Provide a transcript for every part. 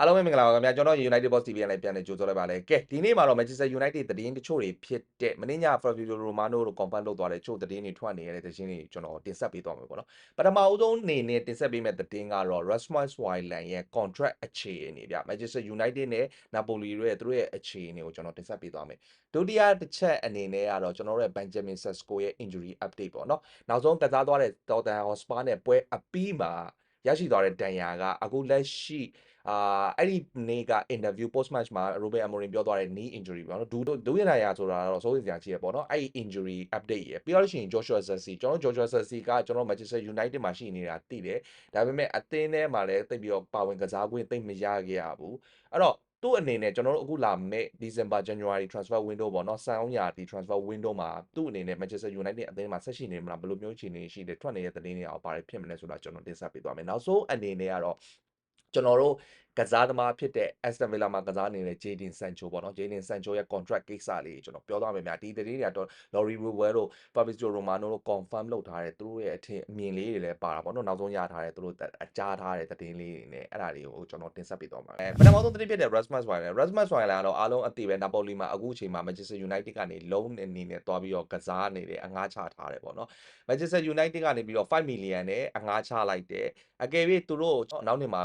အားလုံးပဲမင်္ဂလာပါခင်ဗျာကျွန်တော် United Boss TV နဲ့ပြန်လည်ကြိုဆိုလိုက်ပါလေကဲဒီနေ့မှာတော့ Manchester United သတင်းတချို့တွေဖြစ်တဲ့မင်းညာ Fabio Romano တို့ confirm လုပ်သွားတဲ့ချို့သတင်းတွေထွက်နေတဲ့သတင်းတွေကျွန်တော်တင်ဆက်ပေးသွားမယ်ပေါ့နော်ပထမအဦးဆုံးအနေနဲ့တင်ဆက်ပေးမယ့်သတင်းကတော့ Rasmus Hojlund ရဲ့ contract အခြေအနေဗျ Manchester United နဲ့ Napoli တို့ရဲ့သူတို့ရဲ့အခြေအနေကိုကျွန်တော်တင်ဆက်ပေးသွားမယ်ဒုတိယတစ်ချက်အနေနဲ့ကတော့ကျွန်တော်တို့ရဲ့ Benjamin Sesko ရဲ့ injury update ပေါ့နော်နောက်ဆုံးကစားသွားတဲ့ Tottenham Hotspur နဲ့ပွဲအပြီးမှာ ရရှိသွားတဲ့ဒဏ်ရာကအခုလက်ရှိအာအဲ့ဒီနေ့က interview post match မှာ Ruben Amorim ပြောသွားတဲ့ knee injury ပေါ့နော်ဒူဒူရနာရဆိုတာတော့စိုးရိမ်စရာရှိရပေါ့နော်အဲ့ဒီ injury update ရပြီးတော့ရှင် Joshua Zirkzee ကျွန်တော် Joshua Zirkzee ကကျွန်တော် Manchester United မှာရှိနေတာသိတယ်ဒါပေမဲ့အသင်းထဲမှာလည်းတိတ်ပြီးတော့ပါဝင်ကစားခွင့်တိတ်မရခဲ့ရဘူးအဲ့တော့ သူ့အနေနဲ့ကျွန်တော်တို့အခုလာမဲ့ December January transfer window ပေါ့နော်ဆန်အောင်ရာဒီ transfer window မှာသူ့အနေနဲ့ Manchester United အသင်းမှာဆက်ရှိနေမလားဘယ်လိုမျိုးအခြေအနေရှိလဲထွက်နေတဲ့သတင်းတွေအောင်ပါတယ်ဖြစ်မလဲဆိုတာကျွန်တော်တင်ဆက်ပေးသွားမယ်နောက်ဆုံးအနေနဲ့ကတော့ကျွန်တော်တို့ ကစားသမားဖြစ်တဲ့ Aston Villa မှာကစားနေတဲ့ Jadon Sancho ပေါ့နော် Jadon Sancho ရဲ့ contract ကိစ္စလေးကျွန်တော်ပြောသွားမယ်များဒီသတင်းတွေကတော့ Lori Ruel တို့ Fabrizio Romano တို့ confirm လုပ်ထားတဲ့သူတို့ရဲ့အထင်အမြင်လေးတွေလည်းပါတာပေါ့နော်နောက်ဆုံးရထားတဲ့သူတို့အကြားထားတဲ့သတင်းလေးတွေနဲ့အဲ့ဒါတွေကိုကျွန်တော်တင်ဆက်ပေးသွားမှာအဲပထမဆုံးသတင်းဖြစ်တဲ့ Rasmus Hojlund Rasmus Hojlund ကတော့အားလုံးအသိပဲ Napoli မှာအခုအချိန်မှာ Manchester United ကနေ loan အနေနဲ့တွားပြီးတော့ကစားနေတယ်အငှားချထားတယ်ပေါ့နော် Manchester United ကနေပြီးတော့5 million နဲ့အငှားချလိုက်တယ်အကယ်၍သူတို့နောက်နှစ်မှာ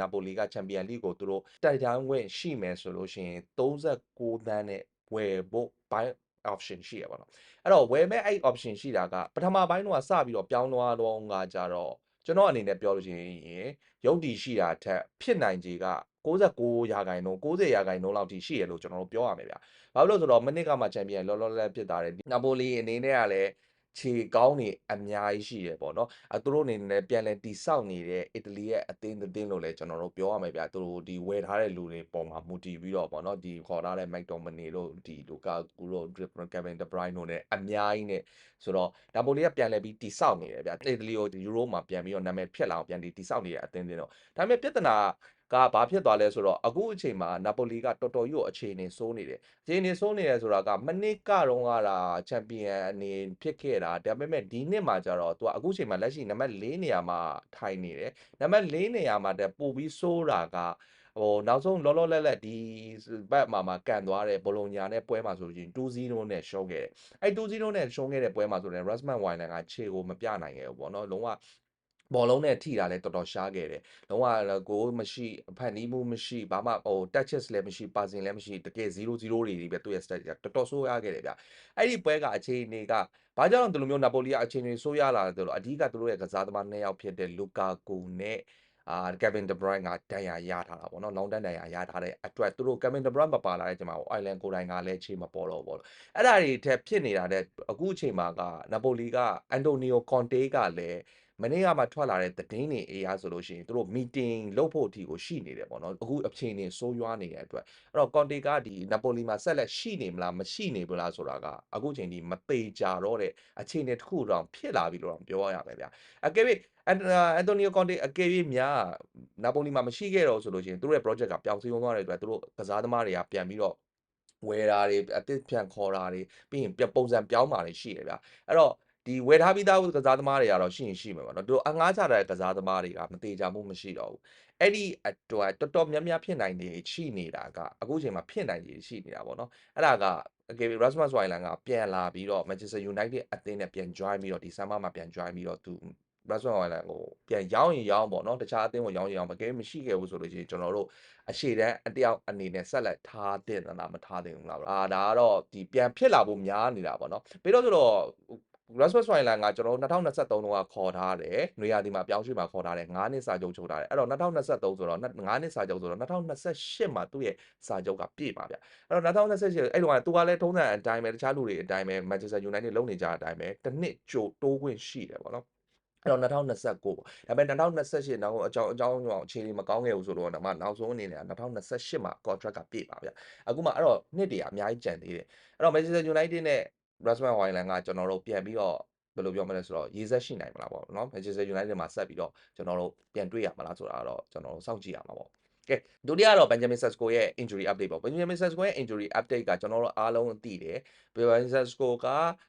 နာပိုလီကချန်ပီယံလိကိုသူတို့တိုက်တန်းဝင်ရှိမယ်ဆိုလို့ရှိရင်36သန်းနဲ့ဝယ်ဖို့ buy option ရှိရပါတော့အဲ့တော့ဝယ်မဲ့အဲ့ option ရှိတာကပထမပိုင်းတော့စပြီးတော့ပြောင်းသွားတော့ကကြတော့ကျွန်တော်အနေနဲ့ပြောလို့ရှိရင်ရုပ်တည်ရှိတာထက်ဖြစ်နိုင်ခြေက69ရာခိုင်နှုန်း90ရာခိုင်နှုန်းလောက်ထိရှိရလို့ကျွန်တော်တို့ပြောရမယ်ဗျ။ဘာလို့လဲဆိုတော့မနစ်ကမှချန်ပီယံလောလောလတ်ဖြစ်တာတယ်။နာပိုလီအနေနဲ့ကလည်း ခြေကောင်းနေအများကြီးရှိရပေါ့နော်အဲသူတို့အနေနဲ့ပြန်လဲတိဆောက်နေတဲ့အီတလီရဲ့အသင်းအသင်းလို့လည်းကျွန်တော်တို့ပြောရမယ်ဗျသူတို့ဒီဝယ်ထားတဲ့လူတွေပုံမှာမူတည်ပြီးတော့ပေါ့နော်ဒီခေါ်ထားတဲ့ Mike Tomini တို့ဒီလူကာကူတို့ Kevin De Bruyne တို့ ਨੇ အများကြီး ਨੇ ဆိုတော့နာပိုလီကပြန်လဲပြီးတိဆောက်နေတယ်ဗျအီတလီကိုယူရိုမှာပြန်ပြီးတော့နာမည်ဖြစ်လာအောင်ပြန်တိဆောက်နေတဲ့အသင်းတွေတော့ဒါပေမဲ့ပြဿနာက ဘာဖြစ်သွားလဲဆိုတော့အခုအချိန်မှာနာပိုလီကတော်တော်ကြီးအခြေအနေစိုးနေတယ်အခြေအနေစိုးနေတယ်ဆိုတာကမနစ်ကတော့ကတာချန်ပီယံအနေဖြစ်ခဲ့တာဒါပေမဲ့ဒီနှစ်မှာကျတော့သူကအခုအချိန်မှာလက်ရှိနံပါတ်၄နေရာမှာထိုင်နေတယ်နံပါတ်၄နေရာမှာတပို့ပြီးစိုးတာကဟိုနောက်ဆုံးလောလောလတ်လတ်ဒီဘက်မှာမှာကန်သွားတဲ့ဘောလုံးညာနဲ့ပွဲမှာဆိုလို့ရှိရင်2-0နဲ့ရှုံးခဲ့တယ်။အဲ2-0နဲ့ရှုံးခဲ့တဲ့ပွဲမှာဆိုရင် Rasmus Hojlund ကခြေကိုမပြနိုင်ခဲ့ဘူးပေါ့နော်။လုံးဝ ဘောလုံးနဲ့ထိတာလည်းတော်တော်ရှားခဲ့တယ်။လုံးဝကိုမရှိဖန်နီးမှုမရှိဘာမှဟို touches လည်းမရှိ passing လည်းမရှိတကယ်0-0တွေတွေပဲသူ့ရဲ့ stat ကတော်တော်ဆိုးရခဲ့တယ်ဗျ။အဲ့ဒီပွဲကအခြေအနေကဘာကြောင့်ဒီလိုမျိုးနာပိုလီကအခြေအနေဆိုးရလာတယ်ဆိုတော့အဓိကသူတို့ရဲ့ကစားသမားနှစ်ယောက်ဖြစ်တဲ့လူကာကူနဲ့အာ Kevin De Bruyne ကဒဏ်ရာရထားတာပေါ့နော်လောင်တန်းဒဏ်ရာရထားတဲ့အတွက်သူတို့ Kevin De Bruyne မပါလာတဲ့အချိန်မှာ Island ကိုယ်တိုင်ကလည်းအခြေမပေါ်တော့ဘူးပေါ့အဲ့ဒါတွေထက်ဖြစ်နေတာတဲ့အခုအချိန်မှာကနာပိုလီကအန်တိုနီယိုကွန်တေးကလည်း မနေ့ကမှထွက်လာတဲ့သတင်းတွေအေးအားဆိုလို့ရှိရင်သူတို့ meeting လုပ်ဖို့အထိကိုရှိနေတယ်ပေါ့နော်အခုအချိန်နေဆိုးရွားနေတဲ့အတွက်အဲ့တော့ Conte ကဒီ Napoli မှာဆက်လက်ရှိနေမလားမရှိနေဘူးလားဆိုတာကအခုချိန်ဒီမသေးကြတော့တဲ့အခြေအနေတစ်ခုတော့ဖြစ်လာပြီလို့တော့ပြောရရမယ်ဗျအကယ်၍အန်တိုနီယိုကွန်တေအကယ်၍များနာပိုလီမှာမရှိခဲ့တော့ဆိုလို့ရှိရင်သူတို့ရဲ့ project ကပျောက်ဆုံးသွားတဲ့အတွက်သူတို့ကစားသမားတွေကပြန်ပြီးတော့ဝယ်တာတွေအသစ်ဖြန့်ခေါ်တာတွေပြီးရင်ပုံစံပြောင်းတာတွေရှိရဗျအဲ့တော့ ဒီဝယ်ထားပြီးသားကစားသမားတွေကတော့ရှိရင်ရှိမှာပေါ့နော်သူတို့အငှားချတဲ့ကစားသမားတွေကမသေးကြမှုမရှိတော့ဘူးအဲ့ဒီအတွက်တော်တော်များများဖြစ်နိုင်နေရှိနေတာကအခုချိန်မှာဖြစ်နိုင်နေရှိနေတာပေါ့နော်အဲ့ဒါကအကယ်၍ Rasmus Hojlund ကပြန်လာပြီးတော့ Manchester United အသင်းနဲ့ပြန် join ပြီးတော့ဒီ summer မှာပြန် join ပြီးတော့သူ Rasmus Hojlund ကိုပြန်ရောင်းရင်ရောင်းပေါ့နော်တခြားအသင်းကိုရောင်းရင်ရောင်းမကဲမရှိခဲ့ဘူးဆိုလို့ရှိရင်ကျွန်တော်တို့အရှိတန်းအတယောက်အနေနဲ့ဆက်လက်ထားတဲ့လားမထားတဲ့ဘူးလားအာဒါကတော့ဒီပြန်ဖြစ်လာဖို့များနေတာပေါ့နော်ပြီးတော့ဆိုတော့ Rasmus Hojlund ကကျွန်တော်တို့2023တုန်းကခေါ်ထားတယ်။နွေရာသီမှာပြောင်းရွှေ့မှာခေါ်ထားတယ်9နှစ်စာချုပ်ချုပ်ထားတယ်။အဲ့တော့2023ဆိုတော့9နှစ်စာချုပ်ဆိုတော့2028မှာသူ့ရဲ့စာချုပ်ကပြည့်ပါဗျ။အဲ့တော့2028အဲ့တော့ကသူကလည်းထုံးစံအတိုင်းပဲတခြားလူတွေအတိုင်းပဲ Manchester United လုံနေကြတဲ့အတိုင်းပဲတစ်နှစ်ကြိုတိုးခွင့်ရှိတယ်ပေါ့နော်။အဲ့တော့2029ပေါ့။ဒါပေမဲ့2028နောက်အကြောင်းအကြောင်းကြောင့်အခြေအနေမကောင်းခဲ့ဘူးဆိုတော့မှနောက်ဆုံးအနေနဲ့2028မှာ contract ကပြည့်ပါဗျ။အခုမှအဲ့တော့နှစ်တည်းအများကြီးကြံသေးတယ်။အဲ့တော့ Manchester United နဲ့ Rasmus Hojlund ကကျွန်တော်တို့ပြန်ပြီးတော့ဘယ်လိုပြောမလဲဆိုတော့ရေးဆက်ရှိနိုင်မလားပေါ့နော် Manchester United မှာဆက်ပြီးတော့ကျွန်တော်တို့ပြန်တွေ့ရမလားဆိုတာတော့ကျွန်တော်တို့စောင့်ကြည့်ရမှာပေါ့ ကဲဒုတိယတော့ Benjamin Sesko ရဲ့ injury update ပေါ့ Benjamin Sesko ရဲ့ injury update ကကျွန်တော်တို့အားလုံးသိတယ် Benjamin Sesko က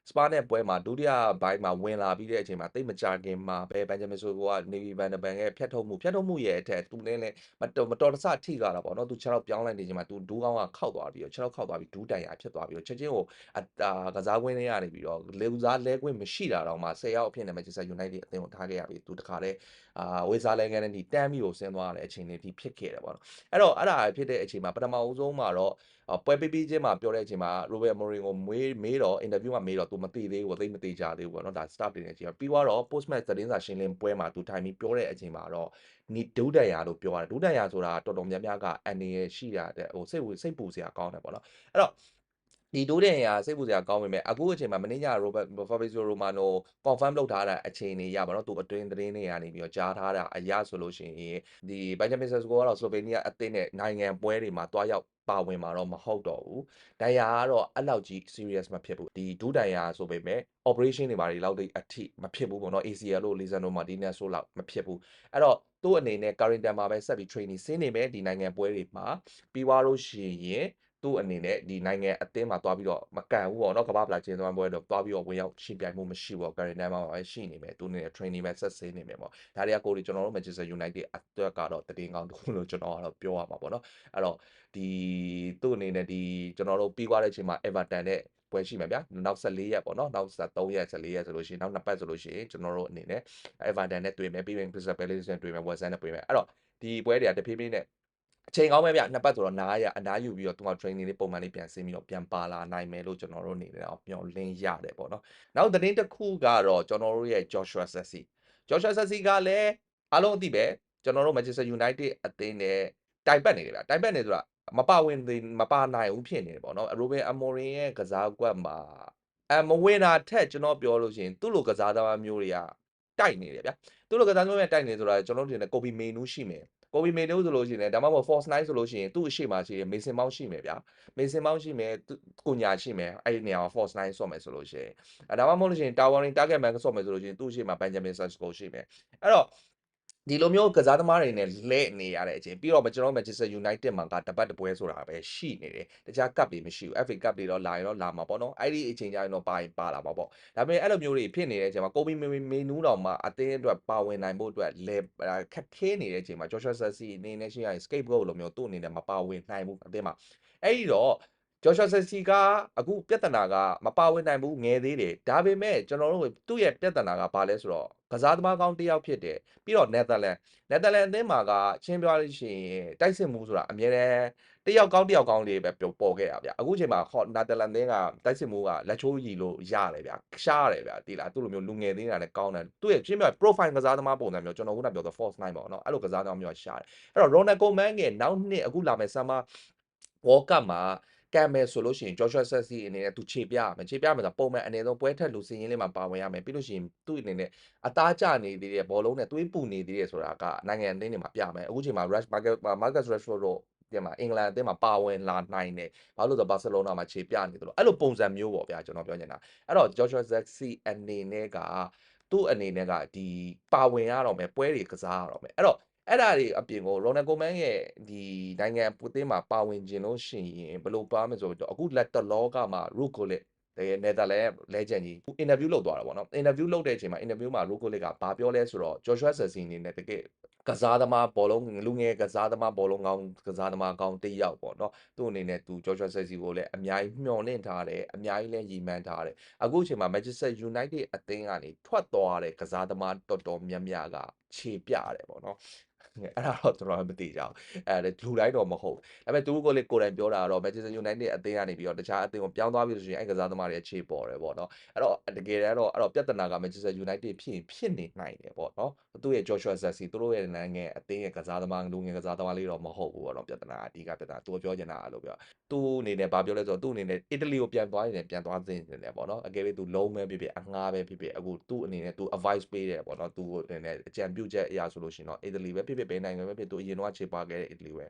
Spa နဲ့ပွဲမှာဒုတိယဘိုင်းမှာဝင်လာပြီးတဲ့အချိန်မှာတိတ်မကြခင်မှာပဲ Benjamin Sesko က Navy Van der Bank ရဲ့ဖြတ်ထုတ်မှုဖြတ်ထုတ်မှုရဲ့အထက်သူနဲ့လည်းမတော်မတော်တဆထိကြတာပေါ့နော်သူခြေထောက်ပြောင်းလိုက်နေချိန်မှာသူဒူးကောင်းကခောက်သွားပြီးတော့ခြေထောက်ခောက်သွားပြီးဒူးတိုင်ရဖြစ်သွားပြီးတော့ချက်ချင်းကိုအတာကစားကွင်းထဲကနေပြီးတော့လေဦးစားလဲကွင်းမရှိတာတော့မှ10ရောက်အဖြစ်နဲ့ Manchester United အသင်းကိုထားခဲ့ရပြီးသူတခါတည်းအာဝေစားလဲကနေဒီတန်းပြီးကိုဆင်းသွားတဲ့အချိန်လေးဒီဖြစ်ခဲ့တယ်ပေါ့နော်အဲ့တော့အဲ့ဒါဖြစ်တဲ့အချိန်မှာပထမအဆုံးမှာတော့ပွဲပေးပြီးချင်းမှာပြောတဲ့အချိန်မှာ Robert Mourinho ကိုမွေးမေးတော့ interview မှာမေးတော့ तू မသိသေးဘူးသိမသိကြသေးဘူးပေါ့နော်ဒါ start တင်တဲ့အချိန်မှာပြီးတော့ post match သတင်းစာရှင်းလင်းပွဲမှာ तू ထိုင်ပြီးပြောတဲ့အချိန်မှာတော့နီဒုဒန်ယာလို့ပြောရတယ်ဒုဒန်ယာဆိုတာတော်တော်များများကအန်နေရရှိရတဲ့ဟိုစိတ်စိတ်ပူစရာကောင်းတယ်ပေါ့နော်အဲ့တော့ ဒီဒိုးတဲ့ရာစိတ်ပူစရာကောင်းပေမဲ့အခုအချိန်မှာမင်းညာ Robert Fabrizio Romano confirm လုပ်ထားတဲ့အချိန်တွေရပါတော့သူအတွင်းသတင်းတွေကနေပြီးတော့ကြားထားတာအရဆိုလို့ရှိရင်ဒီ Benjamin Sesko ကတော့ Slovenia အသင်းနဲ့နိုင်ငံပွဲတွေမှာတွားရောက်ပါဝင်မှာတော့မဟုတ်တော့ဘူး။ဒိုင်ယာကတော့အဲ့လောက်ကြီး serious မဖြစ်ဘူး။ဒီဒူးဒိုင်ယာဆိုပေမဲ့ operation တွေဘာတွေလောက်တိအထိမဖြစ်ဘူးပေါ့နော် ACL လို့ Lisandro Martinez ဆိုလောက်မဖြစ်ဘူး။အဲ့တော့သူ့အနေနဲ့ Carrington မှာပဲဆက်ပြီး training ဆင်းနေမယ်ဒီနိုင်ငံပွဲတွေမှာပြီးသွားလို့ရှိရင် သူ့အနေနဲ့ဒီနိုင်ငံအသင်းမှာသွားပြီးတော့မကန်ဘူးပေါ့နော်ကမ္ဘာ့ဖလားကျင်းသွင်းပွဲတော့သွားပြီးတော့ဝင်ရောက်ရှင်ပြိုင်မှုမရှိဘူး Carrington မှာပဲရှိနေမယ်သူအနေနဲ့ training ပဲဆက်ဆင်းနေမယ်ပေါ့ဒါတွေကကိုယ်ကျွန်တော်တို့ Manchester United အတွက်ကတော့တည်ငောင်းတစ်ခုလို့ကျွန်တော်ကတော့ပြောရမှာပေါ့နော်အဲ့တော့ဒီသူ့အနေနဲ့ဒီကျွန်တော်တို့ပြီးသွားတဲ့အချိန်မှာ Everton နဲ့ပွဲရှိမှာဗျာနောက်14ရက်ပေါ့နော်နောက်3ရက်14ရက်ဆိုလို့ရှိရင်နောက်နှစ်ပတ်ဆိုလို့ရှိရင်ကျွန်တော်တို့အနေနဲ့ Everton နဲ့တွေ့မယ်ပြီးရင် Crystal Palace နဲ့တွေ့မယ် West Ham နဲ့တွေ့မယ်အဲ့တော့ဒီပွဲတွေကတဖြည်းဖြည်းနဲ့ အချိန်ကောင်းပဲဗျနှစ်ပတ်ဆိုတော့နားရအနားယူပြီးတော့သူက training လေးပုံမှန်လေးပြန်ဆင်းပြီးတော့ပြန်ပါလာနိုင်မယ်လို့ကျွန်တော်တို့အနေနဲ့တော့မျှော်လင့်ရတယ်ပေါ့နော်နောက်သတင်းတစ်ခုကတော့ကျွန်တော်တို့ရဲ့ Joshua Sessi Joshua Sessi ကလည်းအားလုံးအသိပဲကျွန်တော်တို့ Manchester United အသင်းနဲ့တိုင်ပတ်နေတယ်ဗျတိုင်ပတ်နေဆိုတာမပါဝင်မပါနိုင်ဘူးဖြစ်နေတယ်ပေါ့နော် Ruben Amorim ရဲ့ကစားကွက်မှာအမဝင်တာထက်ကျွန်တော်ပြောလို့ရှိရင်သူ့လိုကစားသမားမျိုးတွေကတိုက်နေတယ်ဗျသူ့လိုကစားသမားမျိုးတိုက်နေဆိုတာကျွန်တော်တို့တင်တဲ့ Kobe Menu ရှိမယ် ကိုဘီမေနိုဆိုလို့ရှိရင်ဒါမှမဟုတ် Force 9ဆိုလို့ရှိရင်သူ့အရှိမှရှိတယ်မေစင်မောင်းရှိမယ်ဗျာမေစင်မောင်းရှိမယ်ကိုညာရှိမယ်အဲ့ဒီနေရာမှာ Force 9ဆော့မယ်ဆိုလို့ရှိရင်အဲဒါမှမဟုတ်လို့ရှိရင် Towering Target Man ဆော့မယ်ဆိုလို့ရှိရင်သူ့အရှိမှ Benjamin Sesko ရှိမယ်အဲ့တော့ ဒီလိုမျိုးကစားသမားတွေနဲ့လဲနေရတဲ့အချိန်ပြီးတော့ကျွန်တော် Manchester United မှာကတပတ်တပွဲဆိုတာပဲရှိနေတယ်တခြား cup တွေမရှိဘူး FA Cup တွေတော့လာရင်တော့လာမှာပေါ့နော်အဲ့ဒီအချိန်ကျရင်တော့ပါရင်ပါလာမှာပေါ့ဒါပေမဲ့အဲ့လိုမျိုးတွေဖြစ်နေတဲ့အချိန်မှာကိုဘီမေနူးတော်မှာအသင်းအတွက်ပါဝင်နိုင်ဖို့အတွက်လဲခက်ခဲနေတဲ့အချိန်မှာ Joshua Sessi အနေနဲ့ရှိရရင် scapegoat လိုမျိုးသူ့အနေနဲ့မပါဝင်နိုင်ဘူးအသင်းမှာအဲ့ဒီတော့ Joshua Sessi ကအခုပြဿနာကမပါဝင်နိုင်ဘူးငယ်သေးတယ်ဒါပေမဲ့ကျွန်တော်တို့သူ့ရဲ့ပြဿနာကဘာလဲဆိုတော့ကစားသမားကောင်းတစ်ယောက်ဖြစ်တယ်ပြီးတော့ Netherlands Netherlands အသင်းမှာကချင်းပြောလို့ရှိရင်တိုက်စစ်မှုဆိုတာအမြဲတမ်းတယောက်ကောင်းတယောက်ကောင်းလေးပဲပေါ်ခဲ့တာဗျအခုချိန်မှာ hot Netherlands အသင်းကတိုက်စစ်မှုကလက်ချိုးရီလို့ရတယ်ဗျရှားတယ်ဗျတိလားသူ့လိုမျိုးလူငယ်သေးတာလည်းကောင်းတယ်သူ့ရဲ့ချင်းပြော profile ကစားသမားပုံစံမျိုးကျွန်တော်ခုနပြောဆို false nine ပေါ့နော်အဲ့လိုကစားသမားမျိုးရှားတယ်အဲ့တော့ Ronald Koeman ရဲ့နောက်နှစ်အခုလာမယ့် summer World Cup မှာ ကံမယ်ဆိုလို့ရှိရင် Joshua Sessi အနေနဲ့သူခြေပြရမယ်ခြေပြရမယ်ဆိုပုံမှန်အနေဆုံးပွဲထက်လူစင်းရင်းလေးမှာပါဝင်ရမယ်ပြီးလို့ရှိရင်သူ့အနေနဲ့အသားကျနေသေးတဲ့ဘောလုံးနဲ့သွေးပူနေသေးတယ်ဆိုတာကနိုင်ငံအသင်းတွေမှာပြမယ်အခုချိန်မှာ Rush Market Marcus Rashford တို့ဒီမှာအင်္ဂလန်အသင်းမှာပါဝင်လာနိုင်တယ်ဘာလို့လဲဆိုတော့ဘာစီလိုနာမှာခြေပြနေတယ်လို့အဲ့လိုပုံစံမျိုးပေါ့ဗျာကျွန်တော်ပြောနေတာအဲ့တော့ Joshua Sessi အနေနဲ့ကသူ့အနေနဲ့ကဒီပါဝင်ရတော့မယ်ပွဲတွေကစားရတော့မယ်အဲ့တော့ အဲ့ဒါတွေအပြင်ကို Ronald Koeman ရဲ့ဒီနိုင်ငံပူသင်းမှာပါဝင်ခြင်းလို့ရှိရင်ဘယ်လိုပါမလဲဆိုတော့အခုလက်တလောကမှာ Ruud Gullit တဲ့နယ်သာလန်လဲဂျန်ကြီးအင်တာဗျူးလုပ်သွားတာပေါ့နော်အင်တာဗျူးလုပ်တဲ့အချိန်မှာအင်တာဗျူးမှာ Ruud Gullit ကဘာပြောလဲဆိုတော့ Joshua Sessi အနေနဲ့တကယ်ကစားသမားဘောလုံးလူငယ်ကစားသမားဘောလုံးကောင်းကစားသမားကောင်းတစ်ယောက်ပေါ့နော်သူ့အနေနဲ့သူ Joshua Sessi ကိုလည်းအများကြီးမျှော်လင့်ထားတယ်အများကြီးလည်းရည်မှန်းထားတယ်အခုအချိန်မှာ Manchester United အသင်းကနေထွက်သွားတဲ့ကစားသမားတော်တော်များများကခြေပြတယ်ပေါ့နော် အဲ့ဒါတော့ကျွန်တော်မသိကြဘူးအဲလူတိုင်းတော့မဟုတ်ဒါပေမဲ့သူတို့ကလေကိုယ်တိုင်ပြောတာကတော့ Manchester United အသင်းကနေပြီးတော့တခြားအသင်းကိုပြောင်းသွားပြီဆိုရင်အဲ့ကစားသမားတွေအခြေပေါ်တယ်ပေါ့နော်အဲ့တော့တကယ်တမ်းတော့အဲ့တော့ပြဿနာက Manchester United ဖြစ်ရင်ဖြစ်နေနိုင်တယ်ပေါ့နော်သူ့ရဲ့ Joshua Zirkzee သူတို့ရဲ့နိုင်ငံအသင်းရဲ့ကစားသမားလူငယ်ကစားသမားလေးတော့မဟုတ်ဘူးပေါ့နော်ပြဿနာအဓိကပြဿနာသူပြောချင်တာအဲ့လိုပြောသူအနေနဲ့ဘာပြောလဲဆိုတော့သူအနေနဲ့အီတလီကိုပြန်သွားရင်ပြန်သွားသင့်တယ်ပေါ့နော်အကယ်၍သူလုံးမဲဖြစ်ဖြစ်အငှားပဲဖြစ်ဖြစ်အခုသူ့အနေနဲ့သူ advice ပေးတယ်ပေါ့နော်သူအနေနဲ့အကြံပြုချက်အရာဆိုလို့ရှိရင်တော့အီတလီပဲဖြစ်ဖြစ်ဘယ်နိုင်ငံပဲဖြစ်သူအရင်တော့ခြေပွားခဲ့တဲ့အီတလီပဲ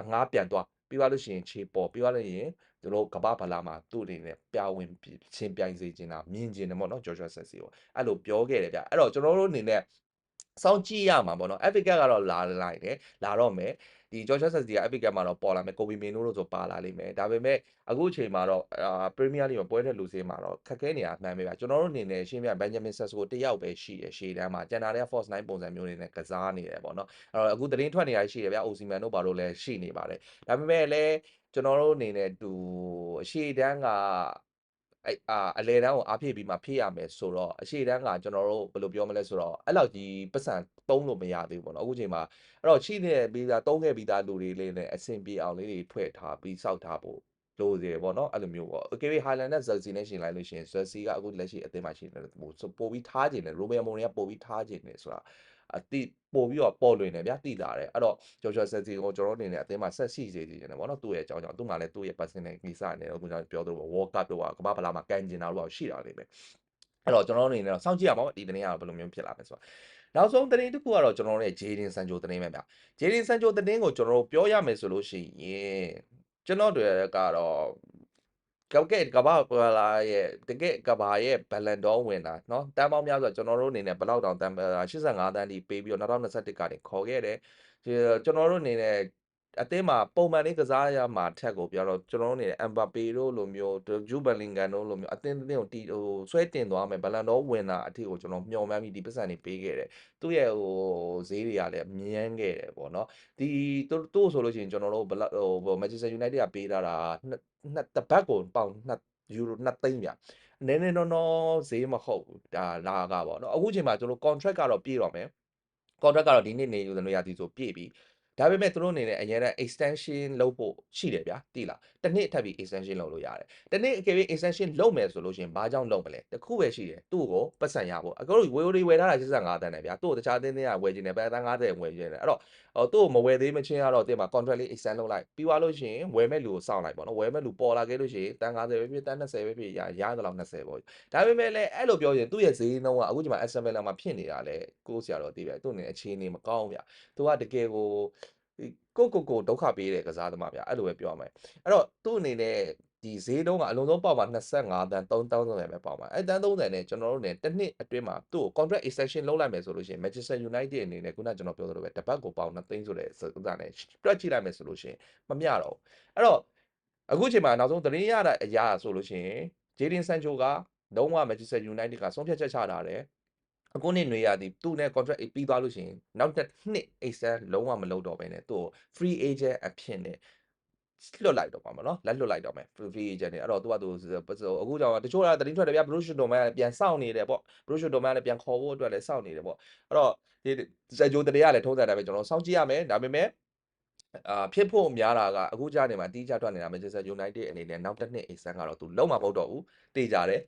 အငှားပြန်သွားပြီးသွားလို့ရှိရင်ခြေပေါ်ပြီးသွားလို့ရင်သူတို့ကမ္ဘာဖလားမှာသူ့အနေနဲ့ပြဝင်ချင်းပြိုင်စေချင်တာမြင်ချင်တယ်ပေါ့နော် Joshua Sessi ကိုအဲ့လိုပြောခဲ့တယ်ဗျအဲ့တော့ကျွန်တော်တို့အနေနဲ့စောင့်ကြည့်ရမှာပေါ့နော် Epic ကတော့လာလိုက်တယ်လာတော့မယ် ဒီ Joshua Zirkzee က Epic Cup မှာတော့ပေါ်လာမယ် Kobe Mainoo တို့ဆိုပါလာလိမ့်မယ်ဒါပေမဲ့အခုအချိန်မှာတော့အာ Premier League မှာပွဲတဲ့လူစင်းမှာတော့ခက်ခဲနေတာအမှန်ပဲဗျကျွန်တော်တို့အနေနဲ့ရှင်းပြ Benjamin Sesko တယောက်ပဲရှိတယ်ရှေ့တန်းမှာကျန်တာတွေက Force 9ပုံစံမျိုးတွေနဲ့ကစားနေတယ်ပေါ့နော်အဲ့တော့အခုသတင်းထွက်နေတာရှိတယ်ဗျ Osimhen တို့ဘာလို့လဲရှိနေပါတယ်ဒါပေမဲ့လည်းကျွန်တော်တို့အနေနဲ့သူအရှိတန်းက အဲ့အာအလဲတန်းကိုအားဖြည့်ပြီးမှဖြည့်ရမယ်ဆိုတော့အရှိတန်းကကျွန်တော်တို့ဘယ်လိုပြောမလဲဆိုတော့အဲ့လောက်ကြီးပတ်စံသုံးလို့မရသေးဘူးပေါ့နော်အခုချိန်မှာအဲ့တော့ရှိနေတဲ့ပြီးသားသုံးခဲ့ပြီးသားလူတွေလေးနဲ့အဆင်ပြေအောင်လေးတွေဖွဲ့ထားပြီးစောက်ထားဖို့လိုစေပေါ့နော်အဲ့လိုမျိုးပေါ့ okay Highland နဲ့ Chelsea နဲ့ရှင်လိုက်လို့ရှိရင် Chelsea ကအခုလက်ရှိအသင်းမှာရှိနေတယ်ဟိုပို့ပြီးထားခြင်းတယ် Roman Morin ကပို့ပြီးထားခြင်းတယ်ဆိုတာ အတိပို့ပြီးတော့ပေါ်လွင်တယ်ဗျာတိတာတယ်အဲ့တော့ Joshua Zirkzee ကိုကျွန်တော်အနေနဲ့အသင်းမှာဆက်ရှိစေချင်တယ်ပေါ့နော်သူ့ရဲ့အကြောင်းကြောင့်သူ့မှာလည်းသူ့ရဲ့ personal ကိစ္စနဲ့အခုကျွန်တော်ပြောသလို World Cup တော့ကမ္ဘာဖလားမှာကန်ကျင်တာတော့ရှိတာလေးပဲအဲ့တော့ကျွန်တော်အနေနဲ့တော့စောင့်ကြည့်ရပါမယ်ဒီတင်းကတော့ဘယ်လိုမျိုးဖြစ်လာမလဲဆိုတာနောက်ဆုံးသတင်းတစ်ခုကတော့ကျွန်တော်တို့ရဲ့ Jadon Sancho သတင်းပဲဗျ Jadon Sancho သတင်းကိုကျွန်တော်တို့ပြောရမယ်ဆိုလို့ရှိရင်ကျွန်တော်တို့ကတော့ ကကဲကဘာလာရဲ့တကယ်ကဘာရဲ့ဘလန်ဒေါဝင်တာเนาะတန်းပေါင်းများဆိုကျွန်တော်တို့အနေနဲ့ဘယ်လောက်တောင်တန်း85တန်းထိပေးပြီးတော့2021ကနေခေါ်ခဲ့တယ်ကျွန်တော်တို့အနေနဲ့ အသင်းမှာပုံမှန်လေးကစားရမှာထက်ကိုပြောတော့ကျွန်တော်တို့အနေနဲ့ Mbappe တို့လိုမျိုး Jude Bellingham တို့လိုမျိုးအသင်းအသင်းကိုတီဟိုဆွဲတင်သွားမယ်ဘလန်ဒေါဝင်တာအထိကိုကျွန်တော်မျှော်မှန်းပြီးဒီပတ်စံတွေပေးခဲ့တယ်သူ့ရဲ့ဟိုဈေးတွေကလည်းမြန်းခဲ့တယ်ပေါ့နော်ဒီသူ့ဆိုလို့ရှိရင်ကျွန်တော်တို့ဘလဟို Manchester United ကပေးထားတာနှစ်တပတ်ကိုပေါင်2ယူရို2သိန်းဗျနည်းနည်းတော့တော့ဈေးမဟုတ်ဘူးဒါလာကပေါ့နော်အခုချိန်မှာကျွန်တော် contract ကတော့ပြည့်တော့မယ် contract ကတော့ဒီနေ့နေယူတယ်လို့ရသည်ဆိုပြည့်ပြီ ဒါပေမဲ့သူတို့အနေနဲ့အရင်က extension လုပ်ဖို့ရှိတယ်ဗျာတိလားတစ်နှစ်ထပ်ပြီး extension လုပ်လို့ရတယ်တစ်နှစ်အကယ်၍ extension လုပ်မယ်ဆိုလို့ရှိရင်ဘာကြောင့်လုပ်မလဲတခုပဲရှိတယ်သူ့ကိုပတ်စံရဖို့အကောလို့ဝယ်ဝယ်ထားတာ85တန်းတယ်ဗျာသူ့ကိုတခြားအသင်းတွေကဝယ်ခြင်းတယ်ပဲအသန်း90ဝယ်ခြင်းတယ်အဲ့တော့ဟိုသူ့ကိုမဝယ်သေးမချင်းကတော့တင်မှာ contract လေး extend လုပ်လိုက်ပြီးသွားလို့ရှိရင်ဝယ်မဲ့လူကိုစောင့်လိုက်ပေါ့နော်ဝယ်မဲ့လူပေါ်လာခဲ့လို့ရှိရင်တန်း90ပဲဖြစ်တန်း20ပဲဖြစ်ရရတော့20ပေါ့ဒါပေမဲ့လည်းအဲ့လိုပြောရင်သူ့ရဲ့ဈေးနှုန်းကအခုချိန်မှာ Aston Villa မှာဖြစ်နေတာလေကိုဆရာတော်တည်ပဲသူ့အနေနဲ့အခြေအနေမကောင်းဗျာသူကတကယ်ကို ကိုကိုကိုဒုက္ခပေးတဲ့ကစားသမားဗျာအဲ့လိုပဲပြောရမယ်အဲ့တော့သူ့အနေနဲ့ဒီဈေးတုံးကအလုံးစုံပေါက်မှာ25တန်း3000ပဲပေါက်မှာအဲတန်း30နဲ့ကျွန်တော်တို့ねတစ်နှစ်အတွင်းမှာသူ့ကို contract extension လုပ်လိုက်မယ်ဆိုလို့ရှိရင် Manchester United အနေနဲ့ခုနကျွန်တော်ပြောသလိုပဲတပတ်ကိုပေါင်2သိန်းဆိုတဲ့ဥစ္စာနဲ့တွက်ကြည့်လိုက်မယ်ဆိုလို့ရှိရင်မမျှတော့ဘူးအဲ့တော့အခုချိန်မှာနောက်ဆုံးသတင်းရတဲ့အရာဆိုလို့ရှိရင် Jadon Sancho ကလုံးဝ Manchester United ကဆုံးဖြတ်ချက်ချထားတယ် အခုနှစ်နွေရာသီသူ့နဲ့ contract ပြီးသွားလို့ရှိရင်နောက်တစ်နှစ် extend လုံးဝမလုပ်တော့ဘဲနဲ့သူ့ကို free agent အဖြစ်နဲ့လွတ်လိုက်တော့ပါမနော်လက်လွတ်လိုက်တော့မယ် free agent တွေအဲ့တော့သူကသူအခုကြောင့်တချို့ကတတိထွက်တယ်ဗျ Bruce Dortmund ပြန်စောင့်နေတယ်ပေါ့ Bruce Dortmund လည်းပြန်ခေါ်ဖို့အတွက်လည်းစောင့်နေတယ်ပေါ့အဲ့တော့ဒီစက်ဂျိုတရေကလည်းထုံးစံတိုင်းပဲကျွန်တော်စောင့်ကြည့်ရမယ်ဒါပေမဲ့အာဖြစ်ဖို့များတာကအခုကြားနေမှာတီးကြထွက်နေတာ Manchester United အနေနဲ့နောက်တစ်နှစ် extend ကတော့သူလုံးမမဟုတ်တော့ဘူးတေးကြတယ်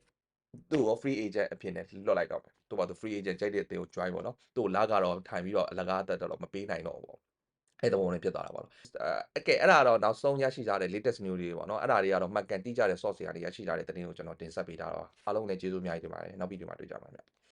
သူ့ကို free agent အဖြစ်နဲ့လွှတ်လိုက်တော့မယ် သူကသူ free agent ကြိုက်တဲ့အတင်းကို join ပေါ့နော်သူ့ကိုလာကတော့ထိုင်ပြီးတော့အလကားအသက်တော့မပေးနိုင်တော့ဘူးပေါ့အဲ့တော့ဝင်ဖြစ်သွားတာပေါ့နော်အဲကဲအဲ့ဒါတော့နောက်ဆုံးရရှိကြတဲ့ latest news တွေပေါ့နော်အဲ့ဒါတွေကတော့မှတ်ကန်တိကျတဲ့ source တွေရရှိကြတဲ့သတင်းကိုကျွန်တော်တင်ဆက်ပေးတာတော့အားလုံးလည်းကျေးဇူးအများကြီးတင်ပါတယ်နောက်ဗီဒီယိုမှာတွေ့ကြပါမယ်